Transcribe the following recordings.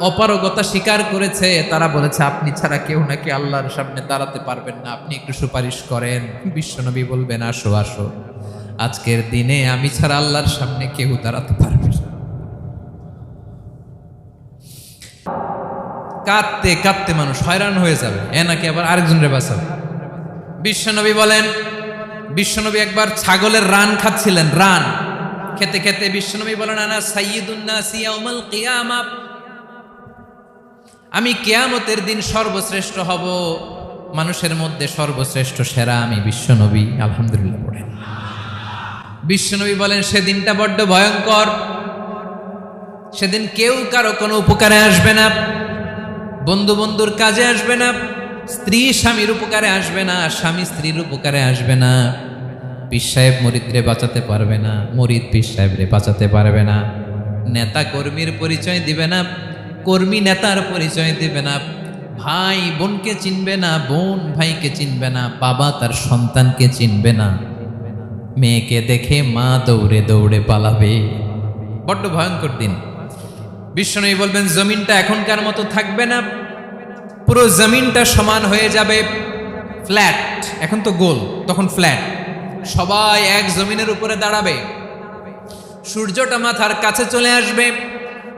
অপারগতা স্বীকার করেছে, তারা বলেছে, আপনি ছাড়া কেউ নাকি আল্লাহর সামনে দাঁড়াতে পারবেন না। আপনি একটু সুপারিশ করেন। বিশ্বনবী বলবেন, আসো আসো। আজকের দিনে আমি ছাড়া আল্লাহর সামনে কেউ দাঁড়াতে পারবে না। কাঁদতে কাঁদতে মানুষ হয়রান হয়ে যাবে। এ নাকি আবার আরেকজনের বাঁচাবে? বিশ্বনবী বলেন বিশ্বনবী একবার ছাগলের রান খাচ্ছিলেন, রান। খেতে খেতে বিশ্বনবী বলেন, আনা সাইয়্যিদুন্নাসি ইয়াউমাল কিয়ামা। আমি কেয়ামতের দিন সর্বশ্রেষ্ঠ হব। মানুষের মধ্যে সর্বশ্রেষ্ঠ সেরা আমি বিশ্বনবী আলহামদুলিল্লাহ পড়েন বিশ্বনবী বলেন, সেদিনটা বড্ড ভয়ঙ্কর। সেদিন কেউ কারও কোনো উপকারে আসবে না। বন্ধু বন্ধুর কাজে আসবে না। স্ত্রী স্বামীর উপকারে আসবে না। স্বামী স্ত্রীর উপকারে আসবে না। পীর সাহেব মরিদরে বাঁচাতে পারবে না। মরিদ পীর সাহেবরে বাঁচাতে পারবে না। নেতা কর্মীর পরিচয় দিবে না। কর্মী নেতার পরিচয় দেবে না, ভাই বোনকে চিনবে না, বোন ভাইকে চিনবে না, বাবা তার সন্তানকে চিনবে না। মেয়েকে দেখে মা দৌড়ে দৌড়ে পালাবে। বড্ড ভয়ঙ্কর দিন। বিষ্ণু বলবেন, জমিনটা এখনকার মতো থাকবে না। পুরো জমিনটা সমান হয়ে যাবে। ফ্ল্যাট। এখন তো গোল, তখন ফ্ল্যাট। সবাই এক জমিনের উপরে দাঁড়াবে। সূর্যটা মাথার কাছে চলে আসবে।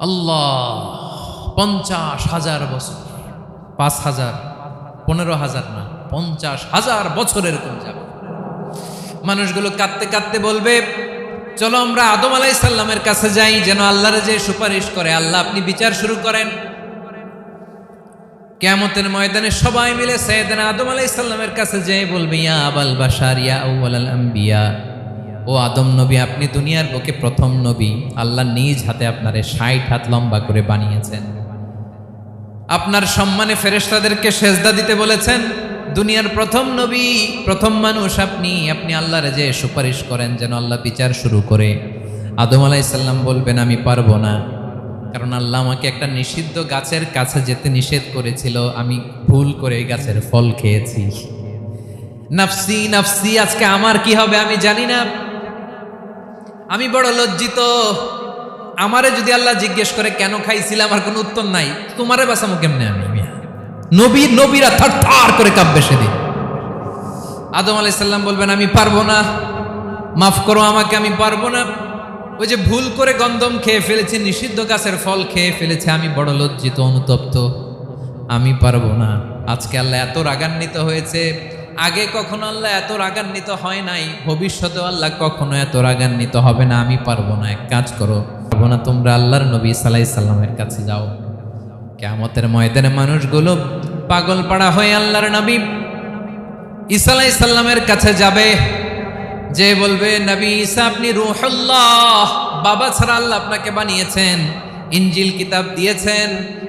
আল্লাহ, পঞ্চাশ হাজার বছর। পাঁচ হাজার, পনেরো হাজার না, পঞ্চাশ হাজার বছর এরকম যাবে। মানুষগুলো কাঁদতে কাঁদতে বলবে, চলো আমরা আদম আলাইসাল্লামের কাছে যাই, যেন আল্লাহর যে সুপারিশ করে, আল্লাহ আপনি বিচার শুরু করেন। কেমতের ময়দানে সবাই মিলে সৈয়দনা আদম আলাইসাল্লামের কাছে যেয়ে বলবে, ইয়া আবাল বাসার ইয়া আউয়াল আম্বিয়া। ও আদম নবী, আপনি দুনিয়ার বুকে প্রথম নবী। আল্লাহ নিজ হাতে আপনারে ষাট হাত লম্বা করে বানিয়েছেন। আপনার সম্মানে ফেরেশতাদেরকে সেজদা দিতে বলেছেন, দুনিয়ার প্রথম নবী, প্রথম মানুষ আপনি। আপনি আল্লাহরে যে সুপারিশ করেন যেন আল্লাহ বিচার শুরু করে। আদম আলাইসাল্লাম বলবেন, আমি পারব না। কারণ আল্লাহ আমাকে একটা নিষিদ্ধ গাছের কাছে যেতে নিষেধ করেছিল। আমি ভুল করে গাছের ফল খেয়েছি। নাফসি নাফসি, আজকে আমার কি হবে আমি জানি না। আমি বড় লজ্জিত। আমারে যদি আল্লাহ জিজ্ঞেস করে, কেন খাইছিলে? আমার কোনো উত্তর নাই। তোমারে বাঁচামো কেমনে আমি, মিয়া? নবী, নবীরা থার থার করে কাঁপবে সেদিন। আদম আলাইসাল্লাম বলবেন, আমি পারব না। মাফ করো আমাকে, আমি পারব না। ওই যে ভুল করে গন্ধম খেয়ে ফেলেছি, নিষিদ্ধ গাছের ফল খেয়ে ফেলেছে, আমি বড় লজ্জিত, অনুতপ্ত। আমি পারব না। আজকে আল্লাহ এত রাগান্বিত হয়েছে আগে কখনো আল্লাহ এত রাগান্বিত হয় নাই ভবিষ্যতে আল্লাহ কখনো এত রাগান্বিত হবে না, আমি পারব না, এক কাজ করো, পারব না, তোমরা আল্লাহর নবী সালাই সাল্লামের কাছে যাও। কেমতের ময়দানে মানুষগুলো পাগল পাড়া হয়ে আল্লাহর নবী ইসালাই সাল্লামের কাছে যাবে, যে বলবে, নবী ঈসা, আপনি রুহুল্লাহ, বাবা ছাড়া আল্লাহ আপনাকে বানিয়েছেন ইঞ্জিল কিতাব দিয়েছেন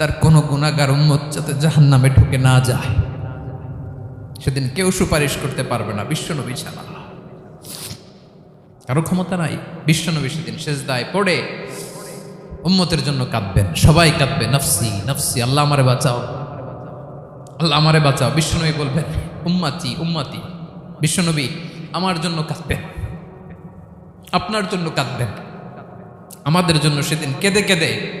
তার কোনো গুণাগার উম্মত যাতে জাহান নামে ঢুকে না যায়। সেদিন কেউ সুপারিশ করতে পারবে না, বিশ্বনবী ছাড়া। কারও ক্ষমতা নাই, বিশ্বনবী সেদিন শেষ দায় পড়ে উম্মতের জন্য কাঁদবেন। সবাই কাঁদবে, নফসি নফসি, আল্লাহ আমারে বাঁচাও। আল্লাহ আমারে বাঁচাও। বিশ্বনবী বলবেন, উম্মাতি উম্মাতি, বিশ্বনবী আমার জন্য কাঁদবেন। আপনার জন্য কাঁদবেন। আমাদের জন্য সেদিন কেঁদে কেঁদে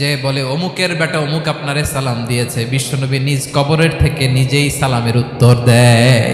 যে বলে, অমুকের বেটা অমুক আপনারে সালাম দিয়েছে। বিশ্বনবী নিজ কবরের থেকে নিজেই সালামের উত্তর দেয়।